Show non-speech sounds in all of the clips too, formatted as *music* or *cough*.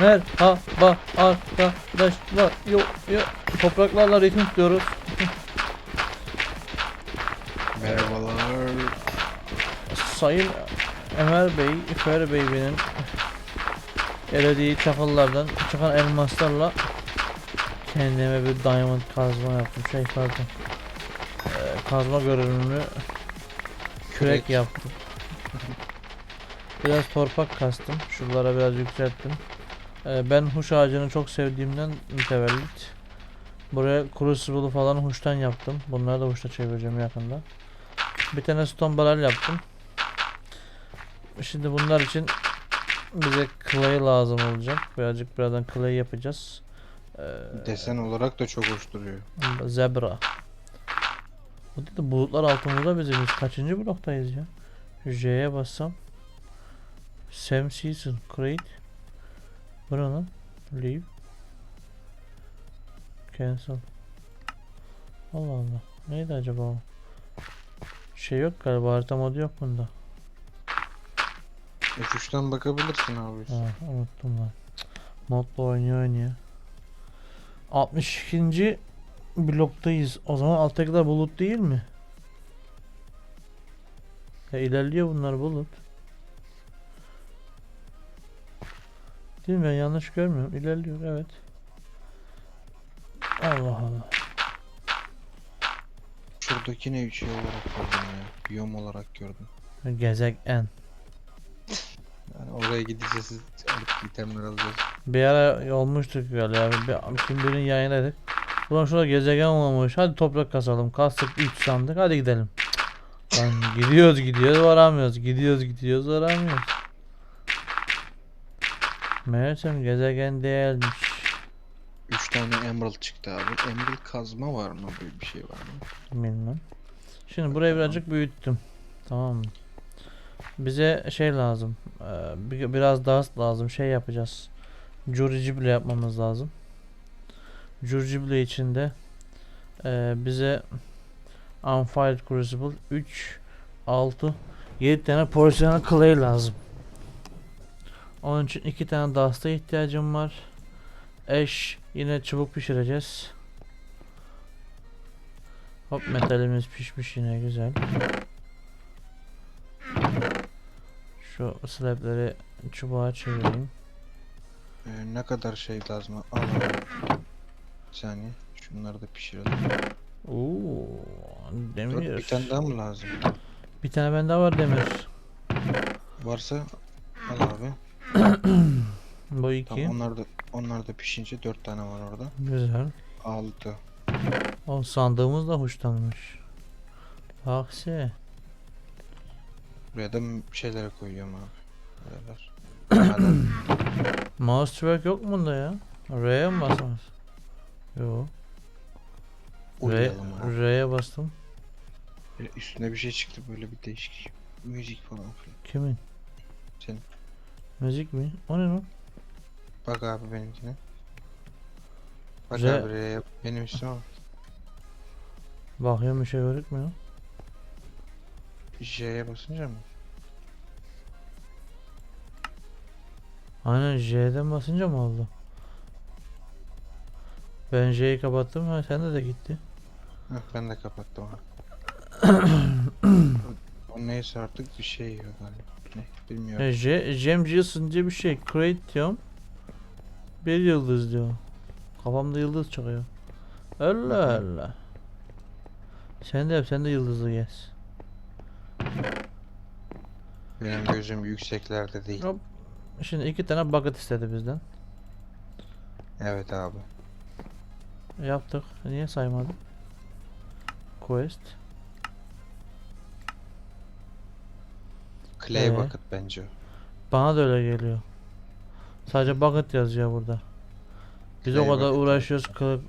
Merhaba arkadaşlar. Yok yok. Topraklarla ritim tutuyoruz. Merhabalar. Sayın Ömer Bey, Fer Bey benim elediği çakıllardan çıkan elmaslarla kendime bir diamond kazma yaptım. Şey pardon. Ee, kazma görünümlü kürek Kürek. yaptım. Biraz torpak kastım. Şuralara biraz yükselttim. Ee, ben huş ağacını çok sevdiğimden mütevellit. Buraya crucible'ı falan huştan yaptım. Bunları da huşta çevireceğim yakında. Bir tane stone barrel yaptım. Şimdi bunlar için bize clay lazım olacak. Birazcık birazdan clay yapacağız. Ee, Desen olarak da çok hoş duruyor. zebra. Bu da bulutlar altımızda bizim. Biz kaçıncı bloktayız ya? J'ye bassam. Sam Season Create. Bu ne lan? Leave. Cancel. Allah Allah. Neydi acaba o? Şey yok galiba harita modu yok bunda. F3'ten bakabilirsin abi. Ha, unuttum lan. Cık, Modla oynuyor oynuyor. 62. bloktayız. O zaman alttakiler bulut değil mi? Ya ilerliyor bunlar bulut. Değil mi? Ben yanlış görmüyorum. İlerliyor evet. Allah Allah. Şuradaki ne şey olarak gördüm ya. Biyom olarak gördüm. Gezegen. Yani oraya gideceğiz artık itemler alacağız. Bir ara olmuştuk galiba. Bir, kim birinin yayınladık. Ulan şurada gezegen olmamış. Hadi toprak kasalım. Kastık 3 sandık. Hadi gidelim. Lan gidiyoruz gidiyoruz varamıyoruz. Gidiyoruz gidiyoruz varamıyoruz. Meğersem gezegen değilmiş. 3 tane emerald çıktı abi. Emerald kazma var mı? Böyle bir şey var mı? Bilmem. Şimdi burayı birazcık büyüttüm. Tamam mı? Bize şey lazım. bir- biraz daha lazım. Şey yapacağız. Jurijible yapmamız lazım. Jurijible içinde eee, bize Unfired Crucible 3 6 7 tane porselen clay lazım. Onun için 2 tane dasta ihtiyacım var. Eş yine çubuk pişireceğiz. Hop metalimiz pişmiş yine güzel. Şu slableri çubuğa çevireyim. Ee, ne kadar şey lazım? Al. Bir saniye. Şunları da pişirelim. Oo, Dur, demir. bir tane daha mı lazım? Bir tane bende var demir. Varsa al abi. Bu iki. Tamam onlar da onlar da pişince 4 tane var orada. Güzel. 6. O sandığımız da hoşlanmış. Aksi. Buraya da şeylere koyuyorum abi. Buralar. *coughs* Mouse track yok mu bunda ya? R'ye mi basmaz? Yo. R. R'ye bastım. Böyle üstüne bir şey çıktı böyle bir değişik müzik falan filan. Kimin? Senin. Müzik mi? O ne lan? Bak abi benimkine. Bak Güzel. abi R'ye benim üstüme bak. Bakıyorum bir şey gözükmüyor. J'ye basınca mı? Aynen J'den basınca mı oldu? Ben J'yi kapattım ha sende de gitti. Heh, ben de kapattım abi. *coughs* o neyse artık bir şey yok galiba. Ne bilmiyorum. E, J, Jemciyorsun diye bir şey. Create diyorum. Bir yıldız diyor. Kafamda yıldız çıkıyor. Allah Allah. Sen de yap sen de yıldızlı gez. Benim gözüm yükseklerde değil. Hop. Şimdi iki tane bucket istedi bizden. Evet abi. Yaptık. Niye saymadın? Quest. Clay Ee? bucket bence o. Bana da öyle geliyor. Sadece bucket yazıyor burada. Biz o Clay kadar bucket uğraşıyoruz. Kılık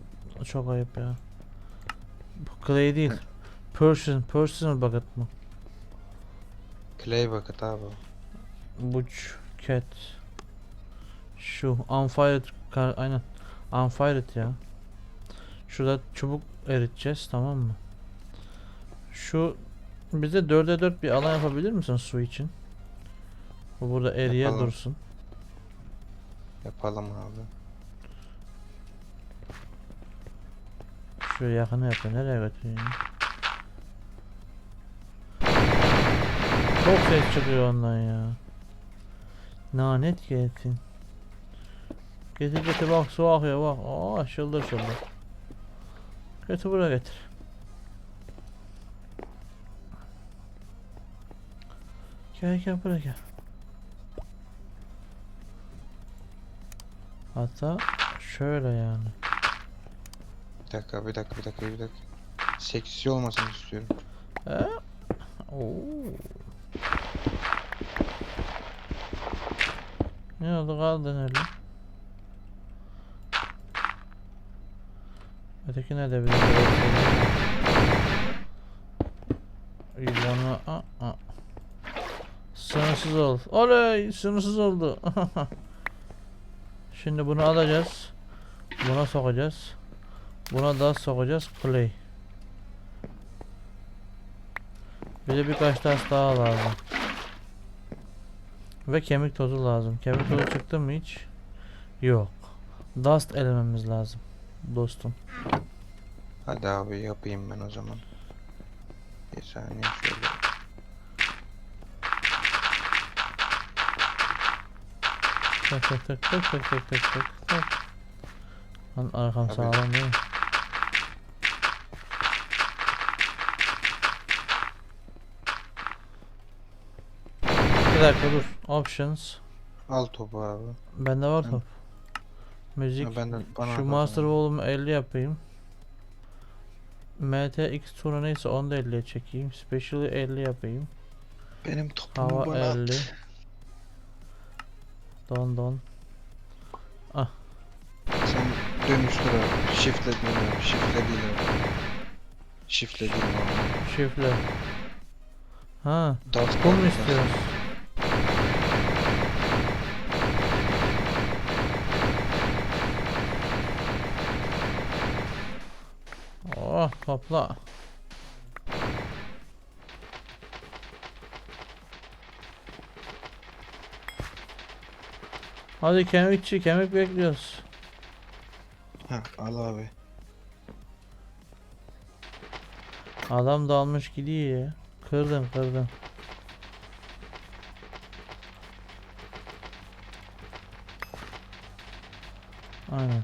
çok ayıp ya. Bu clay değil. Person, personal bucket mı? Clay bucket abi. o. Butch, cat. Şu unfired kar aynen. Unfired ya. Şurada çubuk eriteceğiz tamam mı? Şu bize 4'e 4 bir alan yapabilir misin su için? Bu burada eriye Yapalım. dursun. Yapalım abi. Şu yakını yapıyor. Nereye götürüyor? Çok ses çıkıyor ondan ya. Lanet gelsin. Getir getir bak su akıyor bak. Aa şıldır şıldır. Götür buraya getir. Gel gel buraya gel. Hatta şöyle yani. Bir dakika bir dakika bir dakika bir dakika. Seksi olmasını istiyorum. He? Oo. Ne oldu kaldın öyle? Öteki ne de bir İlanı aa, aa. Sınırsız ol. Oley sınırsız oldu. *laughs* Şimdi bunu alacağız. Buna sokacağız. Buna da sokacağız. Play. Bize birkaç taş daha lazım. Ve kemik tozu lazım. Kemik tozu çıktı mı hiç? Yok. Dust elememiz lazım. Dostum. Hadi abi yapayım ben o zaman. Bir saniye şöyle. Tak tak tak tak tak tak tak tak tak. Lan arkam Tabii. sağlam değil mi? Bir dakika dur. Options. Al topu abi. Bende var top. Müzik. Ben de bana Şu Master abi. Volume 50 yapayım. MTX Tour'u neyse onu da 50'ye çekeyim. Special'ı 50 yapayım. Benim topumu Hava bana 50. at. Don don. Sen dönüştür abi. Shift'le değil abi. Shift'le değil abi. Shift'le değil abi. Şifre. Ha, Dust mu istiyoruz? Oh, topla. Hadi kemikçi, kemik bekliyoruz. Ha, al abi. Adam dalmış gidiyor ya. Kırdım kırdım. Aynen.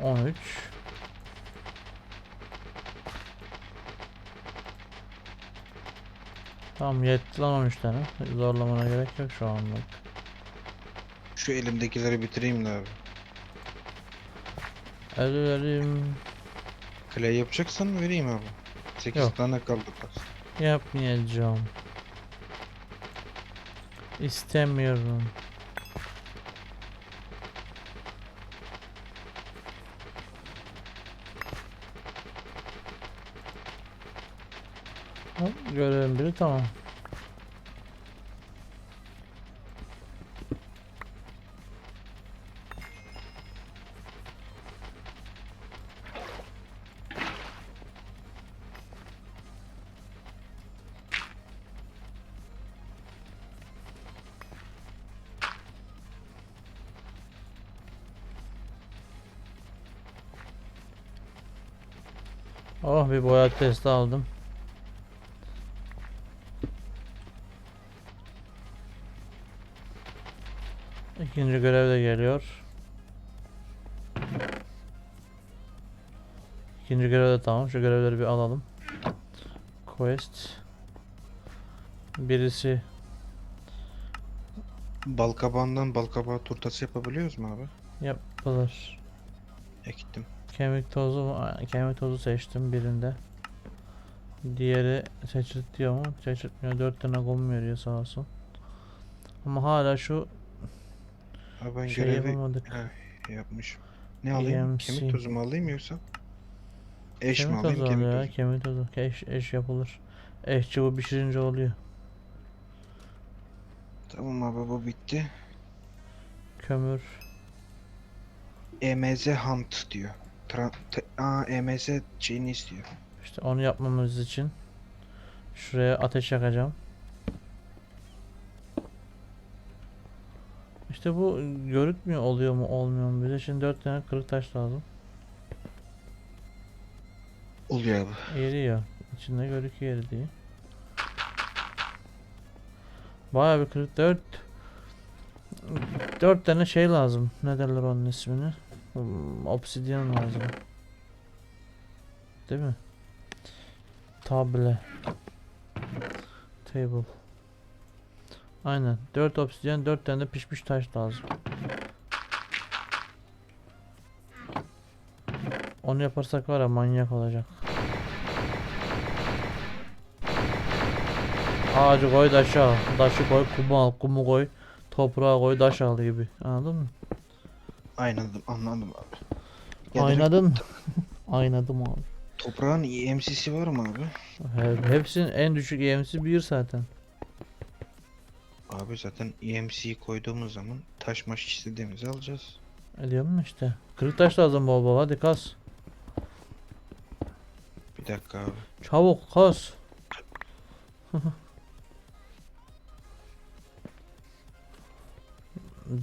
On üç. Tamam yetti lan 13 tane. Zorlamana gerek yok şu anlık. Şu elimdekileri bitireyim de abi. Ellerim Clay yapacaksan vereyim abi. 8 Yok. tane kaldı. Yapmayacağım. İstemiyorum. Görevim biri tamam. Bir boya testi aldım. İkinci görev de geliyor. İkinci görev de tamam. Şu görevleri bir alalım. Quest. Birisi Balkabağından balkabağı turtası yapabiliyoruz mu abi? yapılır. Ektim. Kemik tozu Kemik tozu seçtim birinde. Diğeri seçiltiyor mu? Seçiltmiyor. 4 tane gom veriyor sağ olsun. Ama hala şu Abi ben şey görevi yapamadık. Heh, yapmışım. Ne alayım? EMC. Kemik tozu mu alayım yoksa? Eş mi Kemik alayım? tozu Kemik oluyor ya. tozu. Kemik tozu. Eş, eş yapılır. Eşçi bu pişirince oluyor. Tamam abi bu bitti. Kömür. EMZ Hunt diyor. Tra te- Aa EMZ şeyini istiyor. İşte onu yapmamız için Şuraya ateş yakacağım. İşte bu görükmüyor oluyor mu olmuyor mu bize şimdi 4 tane kırık taş lazım. Oluyor abi. Eriyor. İçinde görüküyor eridiği. Bayağı bir kırık 4 4 tane şey lazım. Ne derler onun ismini? Hmm, Obsidian lazım. Değil mi? Table. Table. Aynen. 4 obsidian, 4 tane de pişmiş taş lazım. Onu yaparsak var ya manyak olacak. Ağacı koy taşı al. Taşı koy kumu al. Kumu koy. Toprağa koy taş al gibi. Anladın mı? Aynadım anladım abi. Ya Aynadın? *laughs* Aynadım abi. Toprağın EMC'si var mı abi? He- Hepsinin en düşük EMC 1 zaten. Abi zaten EMC'yi koyduğumuz zaman taş maş istediğimizi alacağız. Ediyor mu işte? Kırık taş lazım bol bol hadi kas. Bir dakika abi. Çabuk kas. *laughs*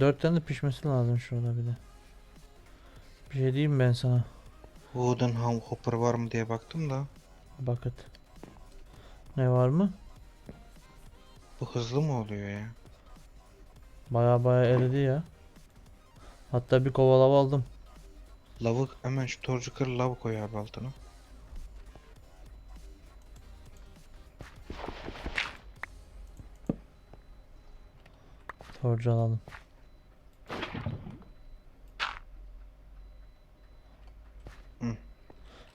Dört tane de pişmesi lazım şurada bir de. Bir şey diyeyim ben sana. Wooden Ham Hopper var mı diye baktım da. Bucket. Ne var mı? Bu hızlı mı oluyor ya? Baya baya eridi ya. Hatta bir kova lav aldım. Lavı hemen şu torcu kır lav koy abi altına. Torcu alalım.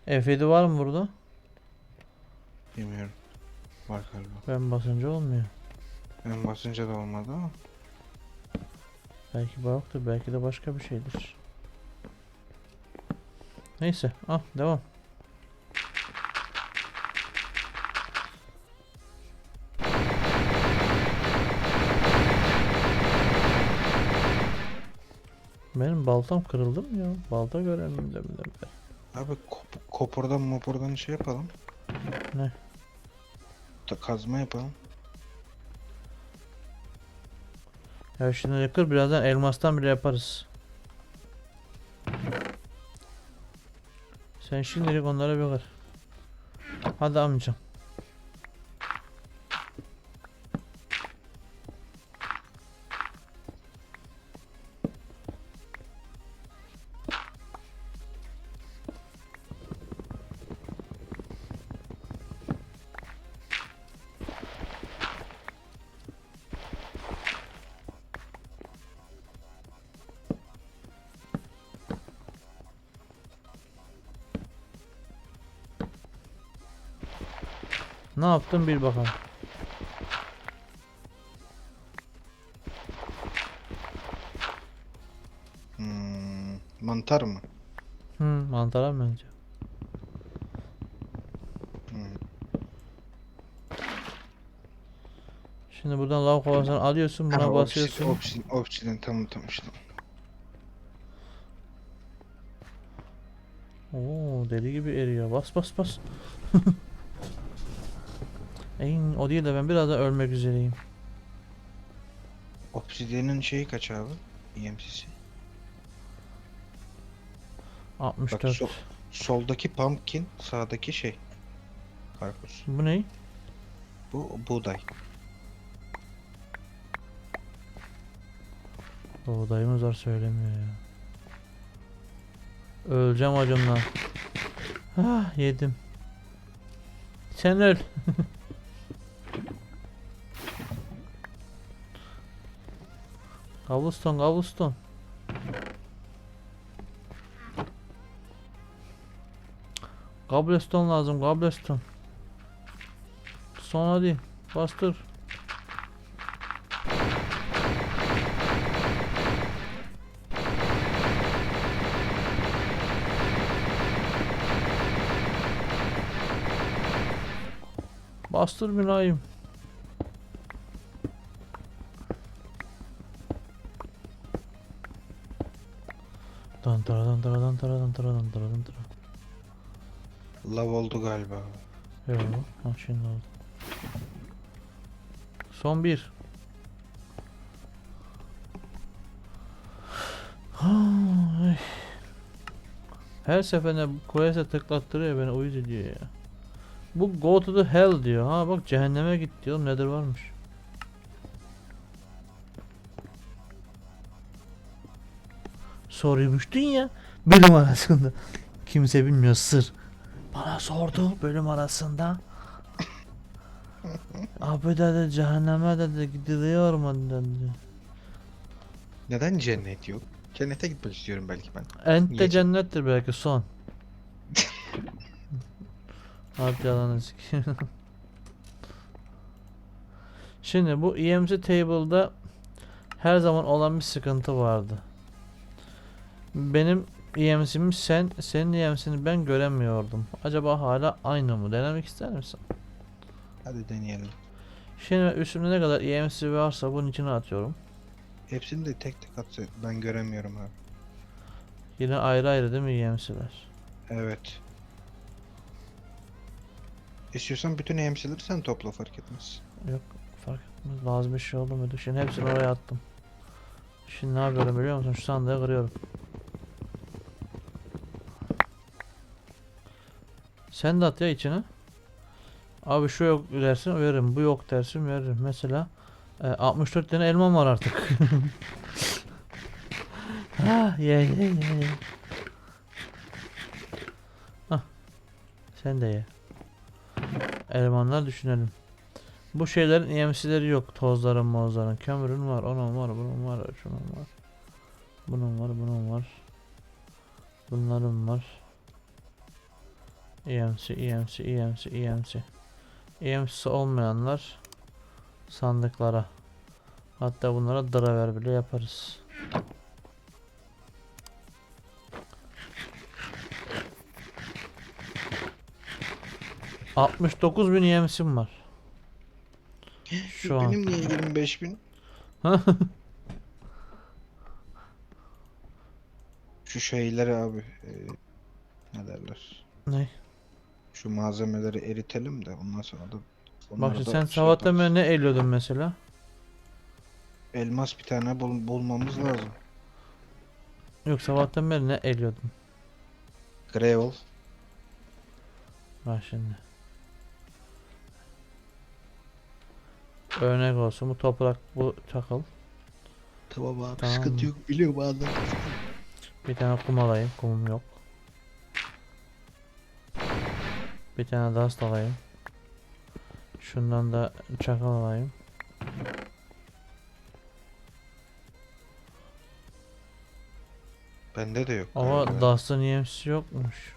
F7 var mı burada? Bilmiyorum. Var galiba. Ben basınca olmuyor. Ben basınca da olmadı ama. Belki balıktır, belki de başka bir şeydir. Neyse, al devam. Benim baltam kırıldı mı ya? Balta göremiyorum deminden beri. Abi kop kopurdan mopurdan şey yapalım. Ne? Da kazma yapalım. Ya şimdi kır birazdan elmastan bile yaparız. Sen şimdilik onlara bir kır. Hadi amcam. Ne yaptın bir bakalım. Hmm, mantar mı? Hı, mantara mı bence? Hmm. Şimdi buradan lav kovasını alıyorsun, buna Ha, basıyorsun. Obsidian, obsidian tamam tamam işte. Oo, deli gibi eriyor. Bas bas bas. *laughs* En o değil de ben biraz da ölmek üzereyim. Obsidian'ın şeyi kaç abi? EMC'si. 64. sol- Soldaki pumpkin, sağdaki şey. Karpuz. Bu ne? Bu buğday. Buğdayımız var söylemiyor ya. Öleceğim acımdan. Ah yedim. Sen öl. *laughs* Cobblestone, cobblestone. Cobblestone lazım, cobblestone. Son hadi, bastır. Bastır mülayim. Dan tara dan tara dan tara dan tara dan tara dan tara. Lav oldu galiba. Yok, ha şimdi oldu. Son bir. Her seferinde quest'e tıklattırıyor beni uyuz ediyor ya. Bu go to the hell diyor. Ha bak cehenneme git diyor. Nedir varmış. Soruymuştun ya bölüm arasında. Kimse bilmiyor sır. Bana sordu bölüm arasında. *laughs* Abi dedi cehenneme dedi gidiliyor mu dedi. Neden cennet yok? Cennete gitmek istiyorum belki ben. Ent de cennettir belki son. *laughs* Abi sikeyim. Şimdi bu EMC table'da her zaman olan bir sıkıntı vardı. Benim EMC'mi sen, senin EMC'ni ben göremiyordum. Acaba hala aynı mı? Denemek ister misin? Hadi deneyelim. Şimdi üstümde ne kadar EMC varsa bunun içine atıyorum. Hepsini de tek tek atsa ben göremiyorum abi. Yine ayrı ayrı değil mi EMC'ler? Evet. İstiyorsan bütün EMC'leri sen topla fark etmez. Yok fark etmez. Lazım bir şey oldu muydu? Şimdi hepsini oraya attım. Şimdi ne yapıyorum biliyor musun? Şu sandığı kırıyorum. Sen de at ya içine. Abi şu yok dersin veririm. Bu yok dersin veririm. Mesela e, 64 tane elmam var artık. *laughs* ha ye ye ye. Hah. Sen de ye. Elmanlar düşünelim. Bu şeylerin EMC'leri yok. Tozların, mozların. Kömürün var, onun var, bunun var, şunun var. Bunun var, bunun var. Bunların var. EMC, EMC, EMC, EMC. EMC'si olmayanlar sandıklara. Hatta bunlara driver bile yaparız. ...69 bin EMC'm var. Şu an. Benim niye 25 bin? Şu şeyleri abi. e, ne derler? Ne? Şu malzemeleri eritelim de ondan sonra da Bak şimdi sen şey beri ne eliyordun mesela? Elmas bir tane bul bulmamız lazım. Yok sabahtan beri ne eliyordun? Gravel. Bak şimdi. Örnek olsun bu toprak bu çakıl. Tamam abi Tamam. sıkıntı yok biliyorum anladım. Bir tane kum alayım. Kumum yok. Bir tane dast alayım. Şundan da çakıl alayım. Bende de yok. Ama galiba. dastın EMC'si yokmuş.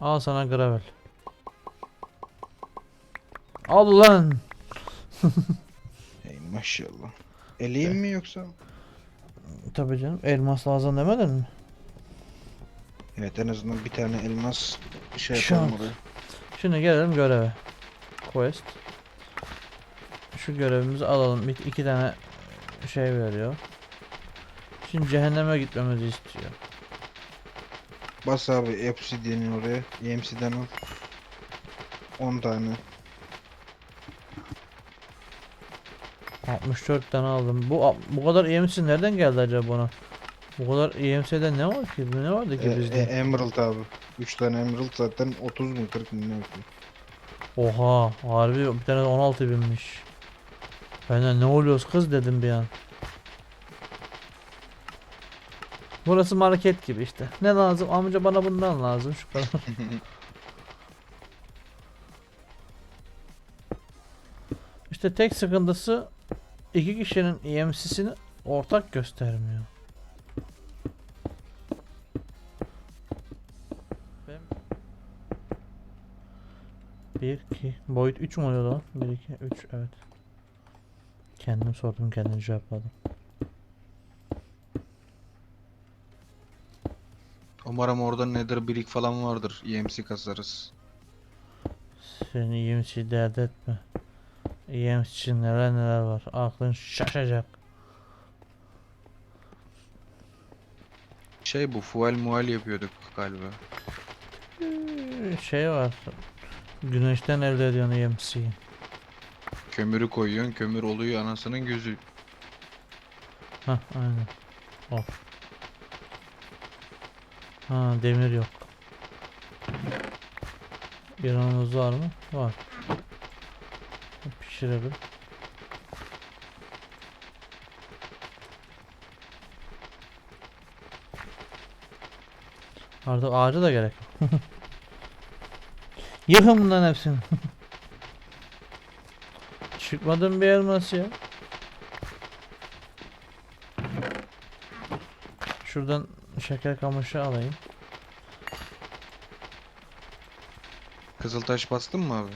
Al sana gravel. Al lan. Ey maşallah. Eleyim mi yoksa? Tabii canım elmas lazım demedin mi? Evet en azından bir tane elmas şey Şu yapalım an- oraya. Şimdi gelelim göreve. Quest. Şu görevimizi alalım. Bir, iki tane şey veriyor. Şimdi cehenneme gitmemizi istiyor. Bas abi Obsidian'in oraya. EMC'den al. 10 tane. 64 tane aldım. Bu bu kadar EMC nereden geldi acaba buna? Bu kadar EMC'de ne var ki? Ne vardı ki E, bizde? e, Emerald abi. 3 tane Emerald zaten 30 mu 40 mı ne yapıyor? Oha harbi bir tane 16 binmiş. Ben de ne oluyoruz kız dedim bir an. Burası market gibi işte. Ne lazım? Amca bana bundan lazım şu kadar. *laughs* İşte tek sıkıntısı iki kişinin EMC'sini ortak göstermiyor. 1 2 boyut 3 mü oluyor lan? 1 2 3 evet. Kendim sordum kendim cevapladım. Umarım orada Nether brick falan vardır. EMC kasarız. Sen EMC dert etme. EMC için neler neler var. Aklın şaşacak. Şey bu fuel muel yapıyorduk galiba. Şey var. Güneşten elde ediyorsun EMC'yi. Kömürü koyuyorsun, kömür oluyor anasının gözü. Hah aynen. O. Ha demir yok. İranımız var mı? Var. Pişirelim. Artık ağacı da gerek yok. *laughs* Yıkın bunların hepsini. *laughs* Çıkmadım bir elmas ya. Şuradan şeker kamışı alayım. Kızıltaş bastın mı abi?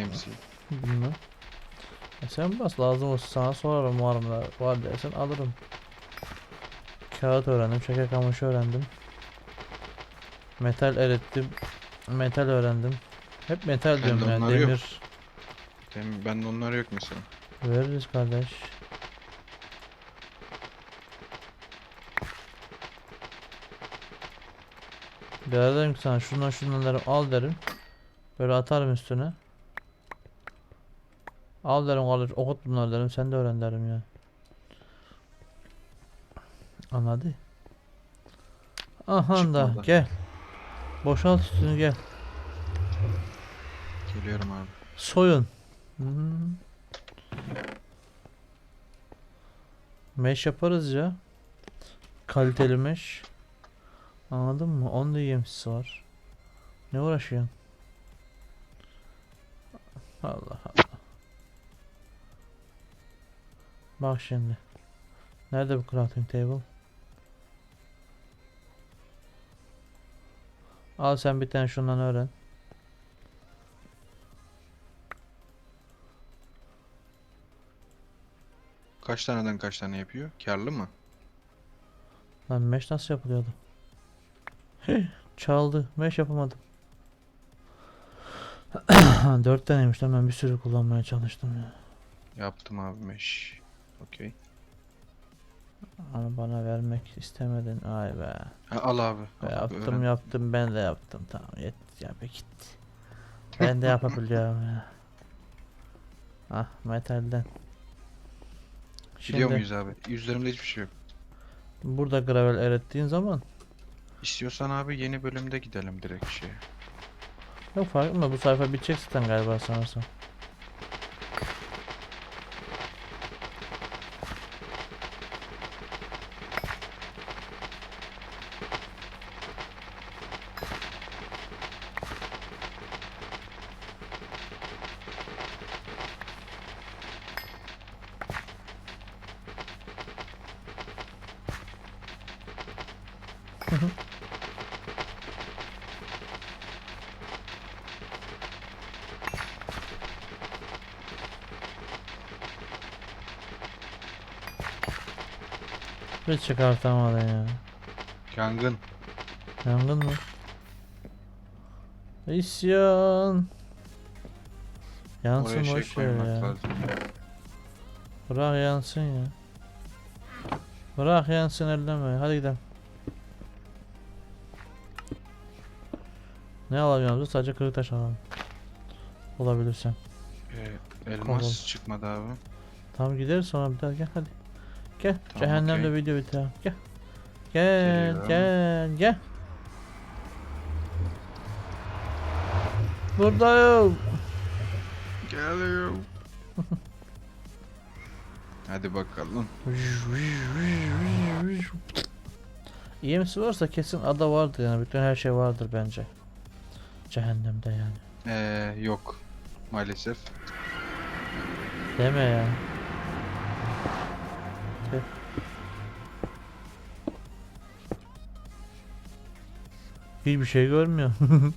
AMC. Bilmem. E sen bas lazım olsa sana sorarım var mı var dersen alırım. Kağıt öğrendim, şeker kamışı öğrendim. Metal erittim. Metal öğrendim. Hep metal Bende diyorum yani onlar yok. demir. Benim, bende onlar yok mesela. Veririz kardeş. Ya derim ki sana şundan derim al derim. Böyle atarım üstüne. Al derim kardeş okut bunları derim sen de öğren derim ya. Anladı? Aha da Çıkmadı. gel. Boşalt üstünü gel. Geliyorum abi. Soyun. Hmm. Mesh yaparız ya. Kaliteli mesh. Anladın mı? Onun da EMC'si var. Ne uğraşıyorsun? Allah Allah. Bak şimdi. Nerede bu crafting table? Al sen bir tane şundan öğren. Kaç taneden kaç tane yapıyor? Karlı mı? Lan mesh nasıl yapılıyordu? Çaldı. Mesh yapamadım. *clears throat* Dört taneymiş lan ben bir sürü kullanmaya çalıştım ya. Yaptım abi meş. Okey. Ama bana vermek istemedin. Ay be. Ha, al abi. Al yaptım öğren. yaptım ben de yaptım. Tamam yet ya be git. Ben de yapabiliyorum ya. *laughs* Ah metalden. Gidiyor Şimdi muyuz abi? Yüzlerimde hiçbir şey yok. burada gravel erittiğin zaman İstiyorsan abi yeni bölümde gidelim direkt şeye. yok fark etme bu sayfa bitecek zaten galiba sanırsam. Bir çıkartamadın ya. Yangın. Yangın mı? İsyan. Yansın Oraya şey boş ver koymak ya. lazım. Bırak yansın ya. Bırak yansın elleme. Hadi gidelim. Ne alabiliyoruz? Sadece kırık taş alalım. Olabilirsen. Ee, elmas Tamam. çıkmadı abi. Tamam gideriz sonra bir daha gel hadi. Gel. Tamam, Cehennemde okey. video bitirelim. Gel. Gel Geliyorum. gel gel. Buradayım. Geliyor. *laughs* Hadi bakalım. EMC varsa kesin ada vardır yani bütün her şey vardır bence. Cehennemde yani. Ee, yok. Maalesef. Deme ya. Tüh. Hiçbir şey görmüyor. *laughs*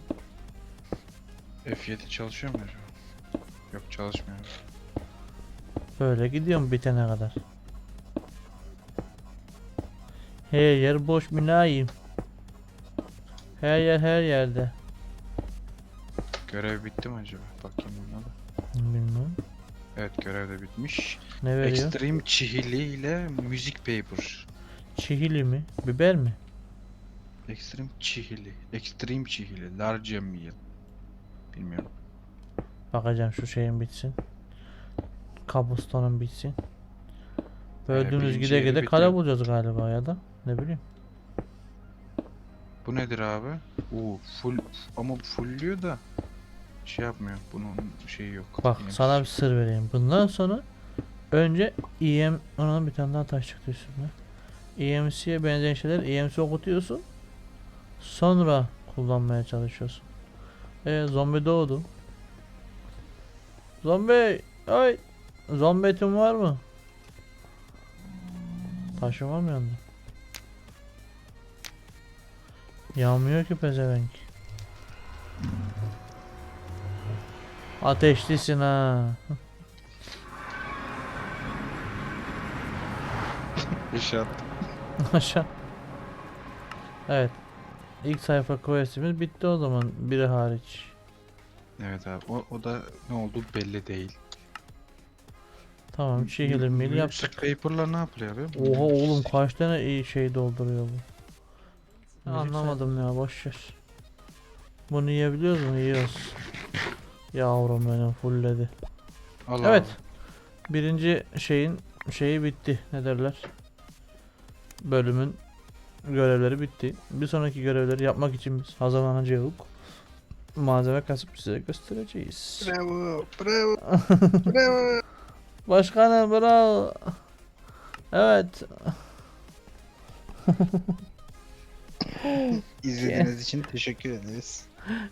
F7 çalışıyor mu acaba? Yok çalışmıyor. Böyle gidiyorum bitene kadar. Her yer boş mülayim. Her yer her yerde. Görev bitti mi acaba? Bakayım ona da. Bilmiyorum. Evet görev de bitmiş. Ne veriyor? Extreme çihili ile Music Paper. Çihili mi? Biber mi? Extreme çihili. Extreme çihili. Large meal. Bilmiyorum. Bakacağım şu şeyin bitsin. Cobblestone'un bitsin. Dümdüz birinci gide gide kale bulacağız galiba ya da ne bileyim. Bu nedir abi? Oo full ama fullüyor da şey yapmıyor. Bunun şeyi yok. Bak Yine sana bir şey- sır vereyim. Bundan sonra önce EM ona bir tane daha taş çıktı üstüne. EMC'ye benzeyen şeyler EMC okutuyorsun. Sonra kullanmaya çalışıyorsun. E zombi doğdu. Zombi! Ay! Zombi etin var mı? Taşın var mı yanında? Yanmıyor ki pezevenk. Ateşlisin ha. İnşaat. Aşağı. Evet. İlk sayfa questimiz bitti o zaman biri hariç. Evet abi. O, o da ne oldu belli değil. Tamam şehirli mil yaptık. Paper'lar ne yapılıyor abi? Oha oğlum kaç tane iyi şey dolduruyor bu. Anlamadım ya boş ver. Bunu yiyebiliyoruz mu? Yiyoruz. Yavrum benim fullledi. Al Evet. abi. Birinci şeyin şeyi bitti. Ne derler? Bölümün görevleri bitti. Bir sonraki görevleri yapmak için biz hazırlanacağız. Malzeme kasıp size göstereceğiz. Bravo. Bravo. *laughs* bravo. Başkanım bravo. Evet. İzlediğiniz için teşekkür ederiz.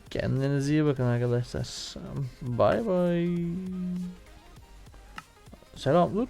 Kendinize iyi bakın arkadaşlar. Bay bay. Selam dur.